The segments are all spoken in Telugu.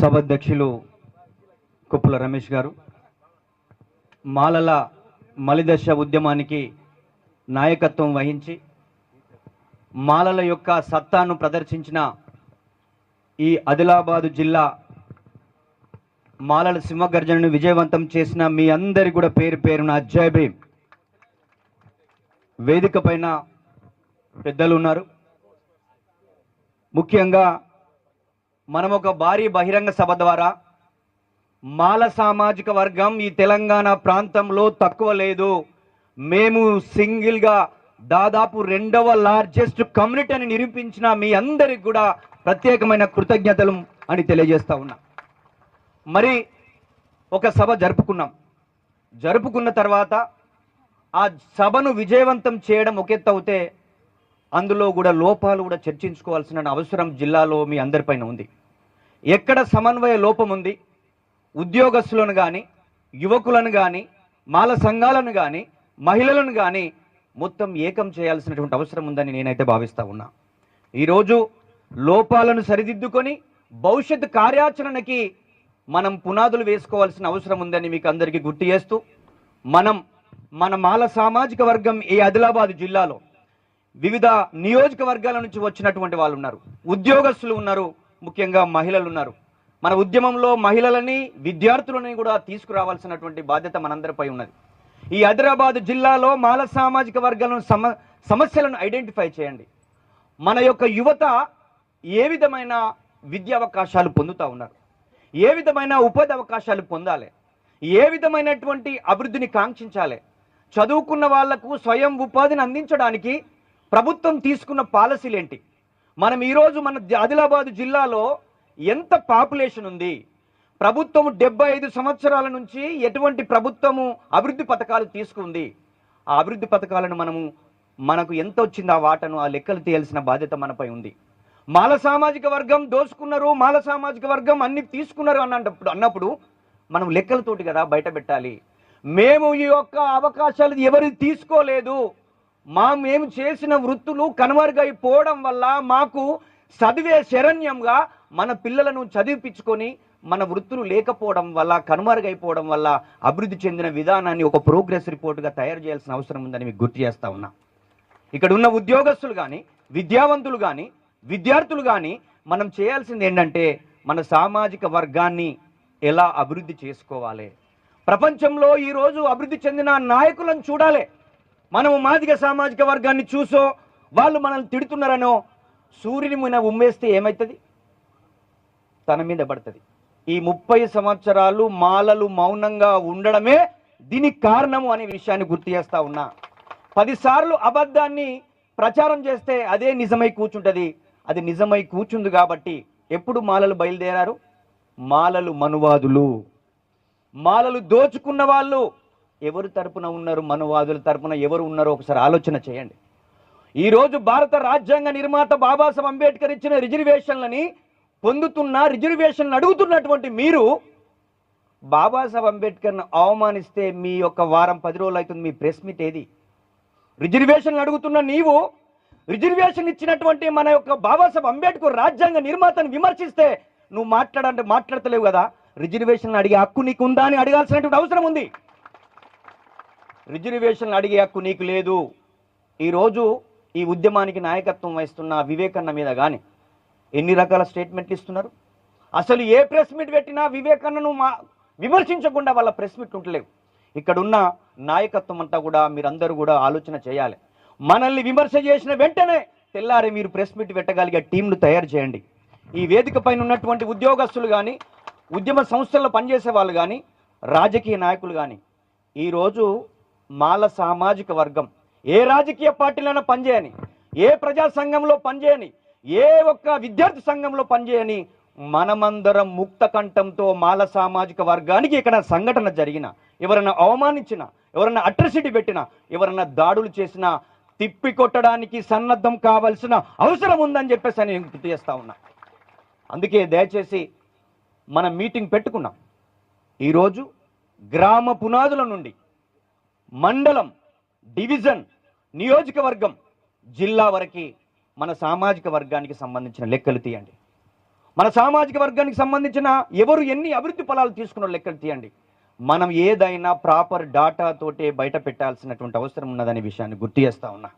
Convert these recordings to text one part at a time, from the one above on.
సభాధ్యక్షులు కుప్పల రమేష్ గారు మాలల మలిదశ ఉద్యమానికి నాయకత్వం వహించి మాలల యొక్క సత్తాను ప్రదర్శించిన ఈ ఆదిలాబాదు జిల్లా మాలల సింహగర్జనను విజయవంతం చేసిన మీ అందరి కూడా పేరు పేరున జై భీమ్. వేదిక పైన పెద్దలు ఉన్నారు. ముఖ్యంగా మనం ఒక భారీ బహిరంగ సభ ద్వారా మాల సామాజిక వర్గం ఈ తెలంగాణ ప్రాంతంలో తక్కువ లేదు. మేము సింగిల్గా దాదాపు రెండవ లార్జెస్ట్ కమ్యూనిటీ అని నిరూపించిన మీ అందరికి కూడా ప్రత్యేకమైన కృతజ్ఞతలు అని తెలియజేస్తా ఉన్నా. మరి ఒక సభ జరుపుకున్నాం. జరుపుకున్న తర్వాత ఆ సభను విజయవంతం చేయడం ఒక అవుతే అందులో కూడా లోపాలు కూడా చర్చించుకోవాల్సిన అవసరం జిల్లాలో మీ అందరిపైన ఉంది. ఎక్కడ సమన్వయ లోపం ఉంది? ఉద్యోగస్తులను కానీ యువకులను కానీ మాల సంఘాలను కానీ మహిళలను కానీ మొత్తం ఏకం చేయాల్సినటువంటి అవసరం ఉందని నేనైతే భావిస్తూ ఉన్నా. ఈరోజు లోపాలను సరిదిద్దుకొని భవిష్యత్ కార్యాచరణకి మనం పునాదులు వేసుకోవాల్సిన అవసరం ఉందని మీకు అందరికీ గుర్తు చేస్తూ మనం మన మాల సామాజిక వర్గం ఈ ఆదిలాబాద్ జిల్లాలో వివిధ నియోజకవర్గాల నుంచి వచ్చినటువంటి వాళ్ళు ఉన్నారు. ఉద్యోగస్తులు ఉన్నారు ముఖ్యంగా మహిళలు ఉన్నారు మన ఉద్యమంలో మహిళలని విద్యార్థులని కూడా తీసుకురావాల్సినటువంటి బాధ్యత మనందరిపై ఉన్నది. ఈ హైదరాబాద్ జిల్లాలో మాల సామాజిక వర్గాలను సమ సమస్యలను ఐడెంటిఫై చేయండి. మన యొక్క యువత ఏ విధమైన విద్యా అవకాశాలు పొందుతూ ఉన్నారు? ఏ విధమైన ఉపాధి అవకాశాలు పొందాలి? ఏ విధమైనటువంటి అభివృద్ధిని కాంక్షించాలి? చదువుకున్న వాళ్ళకు స్వయం ఉపాధిని అందించడానికి ప్రభుత్వం తీసుకున్న పాలసీలు ఏంటి మనం ఈరోజు మన ఆదిలాబాద్ జిల్లాలో ఎంత పాపులేషన్ ఉంది? ప్రభుత్వం డెబ్బై ఐదు సంవత్సరాల నుంచి ఎటువంటి ప్రభుత్వము అభివృద్ధి పథకాలు తీసుకుంది? ఆ అభివృద్ధి పథకాలను మనము మనకు ఎంత వచ్చింది ఆ వాటను ఆ లెక్కలు తీయాల్సిన బాధ్యత మనపై ఉంది. మాల సామాజిక వర్గం దోసుకున్నారు మాల సామాజిక వర్గం అన్ని తీసుకున్నారు అన్నప్పుడు అన్నప్పుడు మనం లెక్కలతోటి కదా బయట పెట్టాలి. మేము ఈ యొక్క అవకాశాలు ఎవరు తీసుకోలేదు. మా మేము చేసిన వృత్తులు కనుమరుగైపోవడం వల్ల మాకు చదివే శరణ్యంగా మన పిల్లలను చదివిపించుకొని మన వృత్తులు లేకపోవడం వల్ల కనుమరుగైపోవడం వల్ల అభివృద్ధి చెందిన విధానాన్ని ఒక ప్రోగ్రెస్ రిపోర్ట్గా తయారు చేయాల్సిన అవసరం ఉందని మీకు గుర్తు చేస్తా ఉన్నా. ఇక్కడ ఉన్న ఉద్యోగస్తులు కానీ విద్యావంతులు కానీ విద్యార్థులు కానీ మనం చేయాల్సింది ఏంటంటే మన సామాజిక వర్గాన్ని ఎలా అభివృద్ధి చేసుకోవాలి. ప్రపంచంలో ఈరోజు అభివృద్ధి చెందిన నాయకులను చూడాలి. మనము మాదిక సామాజిక వర్గాన్ని చూసో వాళ్ళు మనల్ని తిడుతున్నారనో సూర్యుని మన ఉమ్మేస్తే ఏమవుతుంది తన మీద పడుతుంది. ఈ ముప్పై సంవత్సరాలు మాలలు మౌనంగా ఉండడమే దీనికి కారణము అనే విషయాన్ని గుర్తు చేస్తా ఉన్నా. పదిసార్లు అబద్ధాన్ని ప్రచారం చేస్తే అదే నిజమై కూర్చుంటుంది. అది నిజమై కూర్చుంది కాబట్టి ఎప్పుడు మాలలు బయలుదేరారు? మాలలు మనువాదులు. మాలలు దోచుకున్న వాళ్ళు ఎవరు తరపున ఉన్నారు? మనువాదుల తరపున ఎవరు ఉన్నారో ఒకసారి ఆలోచన చేయండి. ఈరోజు భారత రాజ్యాంగ నిర్మాత బాబాసాహెబ్ అంబేద్కర్ ఇచ్చిన రిజర్వేషన్లని పొందుతున్న రిజర్వేషన్లు అడుగుతున్నటువంటి మీరు బాబాసాహెబ్ అంబేద్కర్ను అవమానిస్తే మీ యొక్క వారం పది రోజులు అవుతుంది మీ ప్రెస్ మీట్ ఏది? రిజర్వేషన్లు అడుగుతున్న నీవు రిజర్వేషన్ ఇచ్చినటువంటి మన యొక్క బాబాసాహెబ్ అంబేద్కర్ రాజ్యాంగ నిర్మాతను విమర్శిస్తే నువ్వు మాట్లాడంటే మాట్లాడతలేవు కదా. రిజర్వేషన్లు అడిగే హక్కు నీకుందా అని అడగాల్సినటువంటి అవసరం ఉంది. రిజర్వేషన్లు అడిగే హక్కు నీకు లేదు. ఈరోజు ఈ ఉద్యమానికి నాయకత్వం వహిస్తున్న వివేకన్న మీద కానీ ఎన్ని రకాల స్టేట్మెంట్లు ఇస్తున్నారు? అసలు ఏ ప్రెస్ మీట్ పెట్టినా వివేకన్నను మా విమర్శించకుండా వాళ్ళ ప్రెస్ మీట్ ఉండలేవు. ఇక్కడున్న నాయకత్వం అంతా కూడా మీరందరూ కూడా ఆలోచన చేయాలి. మనల్ని విమర్శ చేసిన వెంటనే తెల్లారి మీరు ప్రెస్ మీట్ పెట్టగలిగే టీంను తయారు చేయండి. ఈ వేదిక పైన ఉన్నటువంటి ఉద్యోగస్తులు కానీ ఉద్యమ సంస్థల్లో పనిచేసే వాళ్ళు కానీ రాజకీయ నాయకులు కానీ ఈరోజు మాల సామాజిక వర్గం. ఏ రాజకీయ పార్టీలైనా పనిచేయని ఏ ప్రజా సంఘంలో పనిచేయని ఏ ఒక్క విద్యార్థి సంఘంలో పనిచేయని మనమందరం ముక్త కంఠంతో మాల సామాజిక వర్గానికి ఇక్కడ సంఘటన జరిగిన ఎవరైనా అవమానించిన ఎవరైనా అట్రసిటీ పెట్టినా ఎవరైనా దాడులు చేసినా తిప్పి కొట్టడానికి సన్నద్ధం కావాల్సిన అవసరం ఉందని చెప్పేసి నేను గుర్తు చేస్తా ఉన్నా. అందుకే దయచేసి మనం మీటింగ్ పెట్టుకున్నాం. ఈరోజు గ్రామ పునాదుల నుండి మండలం డివిజన్ నియోజకవర్గం జిల్లా వరకు మన సామాజిక వర్గానికి సంబంధించిన లెక్కలు తీయండి. మన సామాజిక వర్గానికి సంబంధించిన ఎవరు ఎన్ని అభివృద్ధి ఫలాలు తీసుకున్న లెక్కలు తీయండి. మనం ఏదైనా ప్రాపర్ డాటాతోటే బయట పెట్టాల్సినటువంటి అవసరం ఉన్నదనే విషయాన్ని గుర్తు చేస్తా ఉన్నా.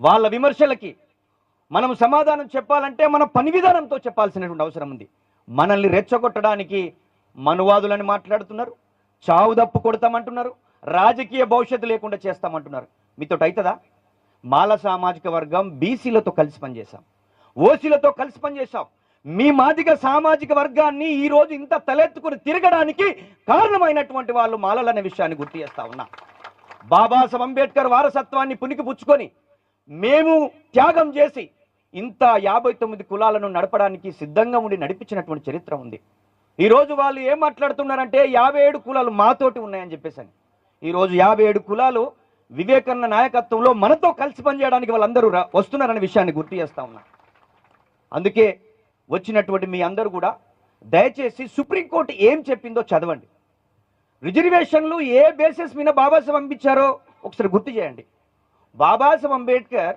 వాళ్ళ విమర్శలకి మనం సమాధానం చెప్పాలంటే మన పని విధానంతో చెప్పాల్సినటువంటి అవసరం ఉంది. మనల్ని రెచ్చగొట్టడానికి మనువాదులని మాట్లాడుతున్నారు చావు దప్పు కొడతామంటున్నారు రాజకీయ భవిష్యత్తు లేకుండా చేస్తామంటున్నారు. మీతో అవుతుందా? మాల సామాజిక వర్గం బీసీలతో కలిసి పనిచేశాం. ఓసీలతో కలిసి పనిచేశాం. మీ మాదిగ సామాజిక వర్గాన్ని ఈ రోజు ఇంత తలెత్తుకుని తిరగడానికి కారణమైనటువంటి వాళ్ళు మాలలనే విషయాన్ని గుర్తు చేస్తా ఉన్నా. బాబాసాహెబ్ అంబేద్కర్ వారసత్వాన్ని పునికి పుచ్చుకొని మేము త్యాగం చేసి ఇంత యాభై తొమ్మిది కులాలను నడపడానికి సిద్ధంగా ఉండి నడిపించినటువంటి చరిత్ర ఉంది. ఈరోజు వాళ్ళు ఏం మాట్లాడుతున్నారంటే యాభై ఏడు కులాలు మాతోటి ఉన్నాయని చెప్పేసి ఈరోజు యాభై ఏడు కులాలు వివేకన్న నాయకత్వంలో మనతో కలిసి పనిచేయడానికి వాళ్ళందరూ రా- వస్తున్నారనే విషయాన్ని గుర్తు చేస్తా ఉన్నా. అందుకే వచ్చినటువంటి మీ అందరూ కూడా దయచేసి సుప్రీంకోర్టు ఏం చెప్పిందో చదవండి. రిజర్వేషన్లు ఏ బేసిస్ మీద బాబాసాహెబ్ పంపించారో ఒకసారి గుర్తు చేయండి. బాబాసాహెబ్ అంబేద్కర్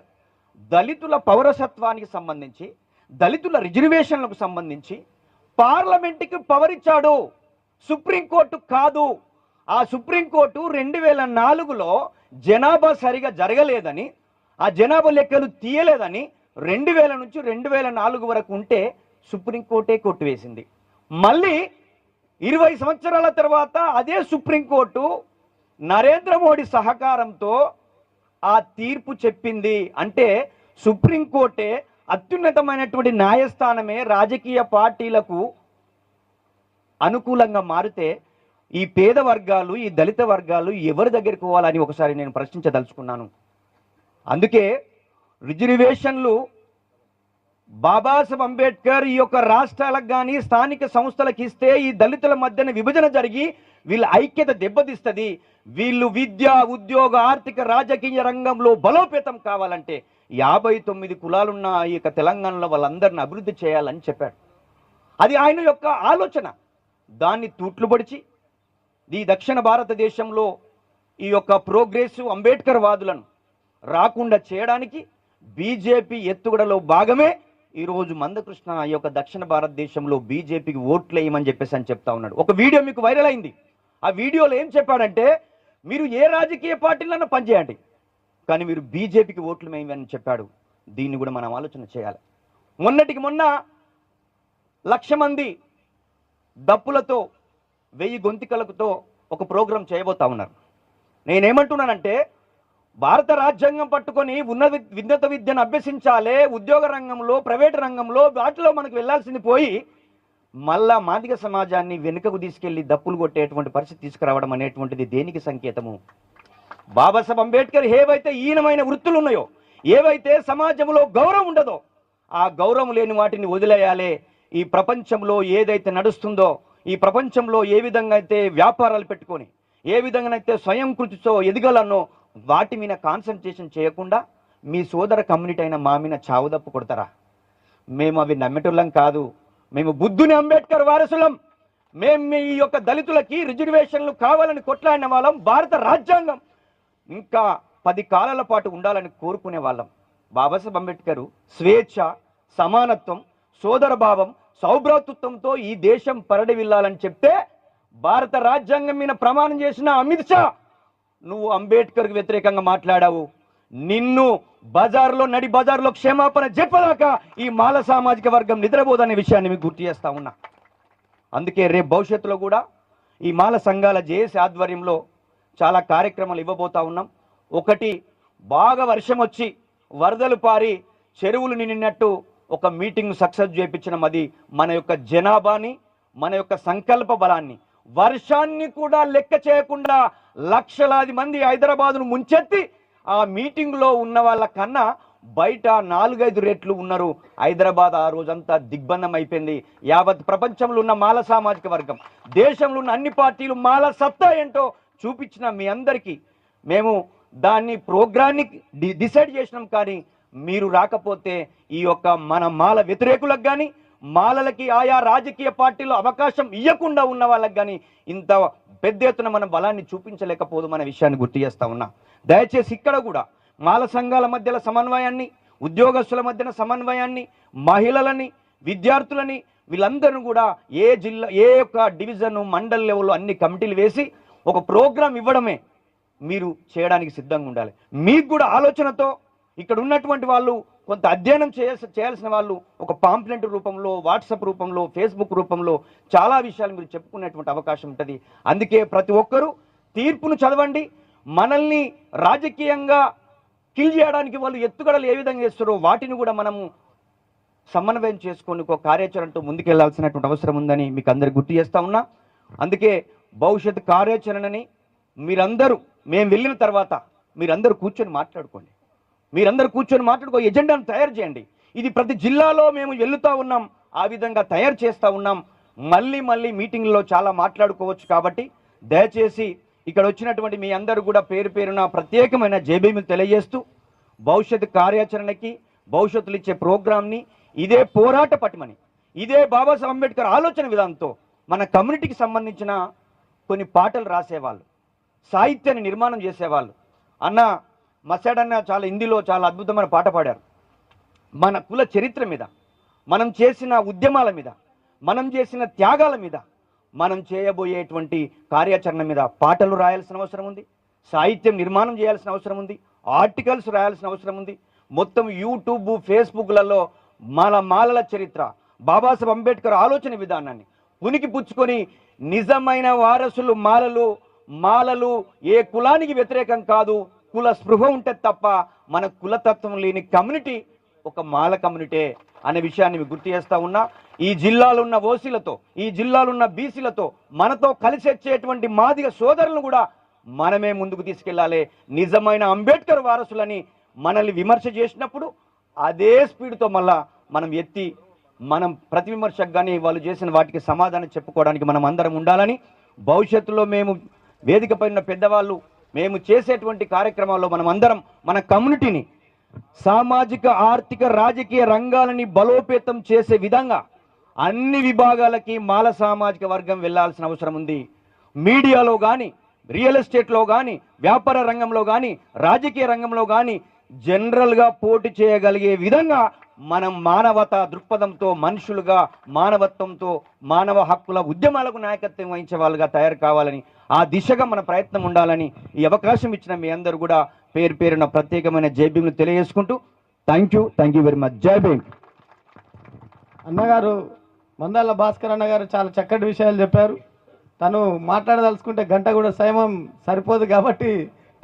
దళితుల పౌరసత్వానికి సంబంధించి దళితుల రిజర్వేషన్లకు సంబంధించి పార్లమెంటుకి పవర్ ఇచ్చాడు సుప్రీంకోర్టు కాదు. ఆ సుప్రీంకోర్టు రెండు వేల నాలుగులో జనాభా సరిగా జరగలేదని ఆ జనాభా లెక్కలు తీయలేదని రెండు వేల నుంచి రెండు వేల నాలుగు వరకు ఉంటే సుప్రీంకోర్టే కొట్టివేసింది మళ్ళీ ఇరవై సంవత్సరాల తర్వాత అదే సుప్రీంకోర్టు నరేంద్ర మోడీ సహకారంతో ఆ తీర్పు చెప్పింది అంటే సుప్రీంకోర్టే అత్యున్నతమైనటువంటి న్యాయస్థానమే రాజకీయ పార్టీలకు అనుకూలంగా మారితే ఈ పేద వర్గాలు ఈ దళిత వర్గాలు ఎవరి దగ్గరికి పోవాలని ఒకసారి నేను ప్రశ్నించదలుచుకున్నాను. అందుకే రిజర్వేషన్లు బాబాసాహెబ్ అంబేద్కర్ ఈ యొక్క రాష్ట్రాలకు కానీ స్థానిక సంస్థలకు ఇస్తే ఈ దళితుల మధ్యన విభజన జరిగి వీళ్ళ ఐక్యత దెబ్బతీస్తుంది. వీళ్ళు విద్య ఉద్యోగ ఆర్థిక రాజకీయ రంగంలో బలోపేతం కావాలంటే యాభై తొమ్మిది కులాలున్న ఈ యొక్క తెలంగాణలో వాళ్ళందరిని అభివృద్ధి చేయాలని చెప్పాడు. అది ఆయన యొక్క ఆలోచన. దాన్ని తూట్లు పడిచి ఈ దక్షిణ భారతదేశంలో ఈ యొక్క ప్రోగ్రెసివ్ అంబేద్కర్ వాదులను రాకుండా చేయడానికి బీజేపీ ఎత్తుగడలో భాగమే ఈరోజు మందకృష్ణ ఈ యొక్క దక్షిణ భారతదేశంలో బీజేపీకి ఓట్లు వేయమని చెప్పేసి అని చెప్తా ఉన్నాడు. ఒక వీడియో మీకు వైరల్ అయింది. ఆ వీడియోలో ఏం చెప్పాడంటే మీరు ఏ రాజకీయ పార్టీలన్నా పనిచేయండి కానీ మీరు బీజేపీకి ఓట్లు వేయమని చెప్పాడు. దీన్ని కూడా మనం ఆలోచన చేయాలి. మొన్నటికి మొన్న లక్ష మంది డప్పులతో వెయ్యి గొంతికలతో ఒక ప్రోగ్రాం చేయబోతా ఉన్నారు. నేనేమంటున్నానంటే భారత రాజ్యాంగం పట్టుకొని ఉన్న వి- విద్యను అభ్యసించాలే ఉద్యోగ రంగంలో ప్రైవేట్ రంగంలో వాటిలో మనకు వెళ్ళాల్సింది పోయి మళ్ళా మాదిగ సమాజాన్ని వెనుకకు తీసుకెళ్ళి దప్పులు కొట్టేటువంటి పరిస్థితి తీసుకురావడం అనేటువంటిది దేనికి సంకేతము? బాబాసాహెబ్ అంబేద్కర్ ఏవైతే ఈనమైన వృత్తులు ఉన్నాయో ఏవైతే సమాజంలో గౌరవం ఉండదో ఆ గౌరవం లేని వాటిని వదిలేయాలి. ఈ ప్రపంచంలో ఏదైతే నడుస్తుందో ఈ ప్రపంచంలో ఏ విధంగా అయితే వ్యాపారాలు పెట్టుకొని ఏ విధంగా అయితే స్వయం కృషితో ఎదగలనో వాటి మీద కాన్సన్ట్రేషన్ చేయకుండా మీ సోదర కమ్యూనిటీ అయిన మా మీద చావుదప్పు కొడతారా? మేము అవి నమ్మేటోళ్ళం కాదు. మేము బుద్ధుని అంబేద్కర్ వారసులం. మేము మీ యొక్క దళితులకి రిజర్వేషన్లు కావాలని కొట్లాడిన వాళ్ళం భారత రాజ్యాంగం. ఇంకా పది కాలాల పాటు ఉండాలని కోరుకునే వాళ్ళం. బాబాసాహెబ్ అంబేద్కర్ స్వేచ్ఛ సమానత్వం సోదర భావం సౌభ్రాతృత్వంతో ఈ దేశం పరడి వెళ్ళాలని చెప్తే భారత రాజ్యాంగం మీద ప్రమాణం చేసిన అమిత్ షా. నువ్వు అంబేద్కర్కి వ్యతిరేకంగా మాట్లాడావు. నిన్ను బజార్లో నడి బజార్లో క్షమాపణ చెప్పదాకా ఈ మాల సామాజిక వర్గం నిద్రపోదనే విషయాన్ని మీకు గుర్తు చేస్తా ఉన్నా. అందుకే రేపు భవిష్యత్తులో కూడా ఈ మాల సంఘాల జేఏసీ ఆధ్వర్యంలో చాలా కార్యక్రమాలు ఇవ్వబోతా ఉన్నాం. ఒకటి బాగా వర్షం వచ్చి వరదలు పారి చెరువులు నిండినట్టు ఒక మీటింగ్ సక్సెస్ చేయించడం అది మన యొక్క జనాభాని మన యొక్క సంకల్ప బలాన్ని. వర్షాన్ని కూడా లెక్క చేయకుండా లక్షలాది మంది హైదరాబాదును ముంచెత్తి ఆ మీటింగ్లో ఉన్న వాళ్ళ కన్నా బయట నాలుగైదు రెట్లు ఉన్నారు. హైదరాబాద్ ఆ రోజంతా దిగ్బంధం అయిపోయింది యావత్ ప్రపంచంలో ఉన్న మాల సామాజిక వర్గం దేశంలో ఉన్న అన్ని పార్టీలు మాల సత్తా ఏంటో చూపించిన మీ అందరికీ మేము దాన్ని ప్రోగ్రాన్ని డి- డిసైడ్ చేసినాం కానీ మీరు రాకపోతే ఈ యొక్క మన మాల వ్యతిరేకులకు కానీ మాలలకి ఆయా రాజకీయ పార్టీలో అవకాశం ఇవ్వకుండా ఉన్న వాళ్ళకి కానీ ఇంత పెద్ద ఎత్తున మన బలాన్ని చూపించలేకపోదు మన విషయాన్ని గుర్తు చేస్తా ఉన్నా. దయచేసి ఇక్కడ కూడా మాల సంఘాల మధ్యల సమన్వయాన్ని ఉద్యోగస్తుల మధ్యన సమన్వయాన్ని మహిళలని విద్యార్థులని వీళ్ళందరూ కూడా ఏ జిల్లా ఏ యొక్క డివిజన్ మండల్ లెవెల్లో అన్ని కమిటీలు వేసి ఒక ప్రోగ్రాం ఇవ్వడమే మీరు చేయడానికి సిద్ధంగా ఉండాలి. మీకు కూడా ఆలోచనతో ఇక్కడ ఉన్నటువంటి వాళ్ళు కొంత అధ్యయనం చేయాల్సి చేయాల్సిన వాళ్ళు ఒక పాంప్లెంట్ రూపంలో వాట్సాప్ రూపంలో ఫేస్బుక్ రూపంలో చాలా విషయాలు మీరు చెప్పుకునేటువంటి అవకాశం ఉంటుంది. అందుకే ప్రతి ఒక్కరూ తీర్పును చదవండి. మనల్ని రాజకీయంగా కిల్ చేయడానికి వాళ్ళు ఎత్తుగడలు ఏ విధంగా చేస్తారో వాటిని కూడా మనము సమన్వయం చేసుకొని ఒక కార్యాచరణతో ముందుకెళ్ళాల్సినటువంటి అవసరం ఉందని మీకు అందరికి గుర్తు చేస్తా ఉన్నా. అందుకే భవిష్యత్ కార్యాచరణని మీరందరూ మేము వెళ్ళిన తర్వాత మీరందరూ కూర్చొని మాట్లాడుకోండి. మీరందరూ కూర్చొని మాట్లాడుకో ఎజెండాను తయారు చేయండి. ఇది ప్రతి జిల్లాలో మేము వెళ్తూ ఉన్నాం ఆ విధంగా తయారు చేస్తూ ఉన్నాం. మళ్ళీ మళ్ళీ మీటింగ్లో చాలా మాట్లాడుకోవచ్చు కాబట్టి దయచేసి ఇక్కడ వచ్చినటువంటి మీ అందరూ కూడా పేరు పేరున ప్రత్యేకమైన జేబీలు తెలియజేస్తూ భవిష్యత్ కార్యాచరణకి భవిష్యత్తులు ఇచ్చే ప్రోగ్రామ్ని ఇదే పోరాట పటిమని ఇదే బాబాసాహెబ్ అంబేద్కర్ ఆలోచన విధానంతో మన కమ్యూనిటీకి సంబంధించిన కొన్ని పాటలు రాసేవాళ్ళు సాహిత్యాన్ని నిర్మాణం చేసేవాళ్ళు. అన్న మసాడన్న చాలా హిందీలో చాలా అద్భుతమైన పాట పాడారు. మన కుల చరిత్ర మీద మనం చేసిన ఉద్యమాల మీద మనం చేసిన త్యాగాల మీద మనం చేయబోయేటువంటి కార్యాచరణ మీద పాటలు రాయాల్సిన అవసరం ఉంది సాహిత్యం నిర్మాణం చేయాల్సిన అవసరం ఉంది ఆర్టికల్స్ రాయాల్సిన అవసరం ఉంది. మొత్తం యూట్యూబ్ ఫేస్బుక్లలో మన మాలల చరిత్ర బాబాసాహెబ్ అంబేద్కర్ ఆలోచన విధానాన్ని ఉనికి పుచ్చుకొని నిజమైన వారసులు మాలలు మాలలు ఏ కులానికి వ్యతిరేకం కాదు కుల స్పృహ ఉంటే తప్ప మన కులతత్వం లేని కమ్యూనిటీ ఒక మాల కమ్యూనిటీ అనే విషయాన్ని గుర్తు చేస్తా ఉన్నా. ఈ జిల్లాలో ఉన్న ఓసీలతో ఈ జిల్లాలో ఉన్న బీసీలతో మనతో కలిసి వచ్చేటువంటి మాదిగ సోదరులను కూడా మనమే ముందుకు తీసుకెళ్ళాలి. నిజమైన అంబేద్కర్ వారసులని మనల్ని విమర్శ చేసినప్పుడు అదే స్పీడ్తో మళ్ళా మనం ఎత్తి మనం ప్రతి కానీ వాళ్ళు చేసిన వాటికి సమాధానం చెప్పుకోవడానికి మనం అందరం ఉండాలని భవిష్యత్తులో మేము వేదికపై ఉన్న పెద్దవాళ్ళు మేము చేసేటువంటి కార్యక్రమాల్లో మనం అందరం మన కమ్యూనిటీని సామాజిక ఆర్థిక రాజకీయ రంగాలని బలోపేతం చేసే విధంగా అన్ని విభాగాలకి మాల సామాజిక వర్గం వెళ్ళాల్సిన అవసరం ఉంది. మీడియాలో కానీ రియల్ ఎస్టేట్లో కానీ వ్యాపార రంగంలో కానీ రాజకీయ రంగంలో కానీ జనరల్గా పోటీ చేయగలిగే విధంగా మనం మానవత దృక్పథంతో మనుషులుగా మానవత్వంతో మానవ హక్కుల ఉద్యమాలకు నాయకత్వం వహించే వాళ్ళుగా తయారు కావాలని ఆ దిశగా మన ప్రయత్నం ఉండాలని ఈ అవకాశం ఇచ్చిన మీ అందరూ కూడా పేరు పేరున ప్రత్యేకమైన జైభీమ్ను తెలియజేసుకుంటూ thank you thank you very much జై భీమ్. అన్నగారు మందాల భాస్కర్ అన్నగారు చాలా చక్కటి విషయాలు చెప్పారు. తను మాట్లాడదలుచుకుంటే గంట కూడా సమయం సరిపోదు కాబట్టి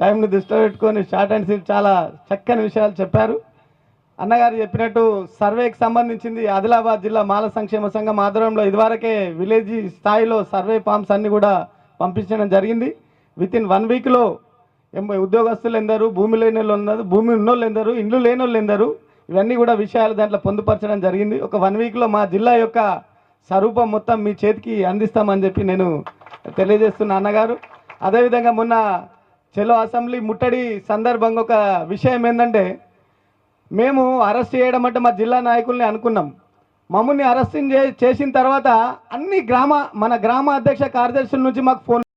టైంని దృష్టిలో పెట్టుకొని షార్ట్ అండ్ సీట్ చాలా చక్కని విషయాలు చెప్పారు. అన్నగారు చెప్పినట్టు సర్వేకి సంబంధించింది ఆదిలాబాద్ జిల్లా మాల సంక్షేమ సంఘం ఆధ్వర్యంలో ఇదివరకే విలేజ్ స్థాయిలో సర్వే ఫామ్స్ అన్నీ కూడా పంపించడం జరిగింది. విత్ ఇన్ వన్ వీక్లో ఉద్యోగస్తులు ఎందరు భూమి లేని వాళ్ళు ఉన్నారు భూమి ఉన్నోళ్ళు ఎందరు ఇండ్లు లేని వాళ్ళు ఎందరు ఇవన్నీ కూడా విషయాలు దాంట్లో పొందుపరచడం జరిగింది. ఒక వన్ వీక్లో మా జిల్లా యొక్క స్వరూపం మొత్తం మీ చేతికి అందిస్తామని చెప్పి నేను తెలియజేస్తున్న అన్నగారు. అదేవిధంగా మొన్న చెలో అసెంబ్లీ ముట్టడి సందర్భంగా ఒక విషయం ఏంటంటే మేము అరెస్ట్ చేయడం అంటే మా జిల్లా నాయకుల్ని అనుకున్నాం. మమ్మల్ని అరెస్ట్ చేసిన తర్వాత అన్ని గ్రామ మన గ్రామ అధ్యక్ష కార్యదర్శుల నుంచి మాకు ఫోన్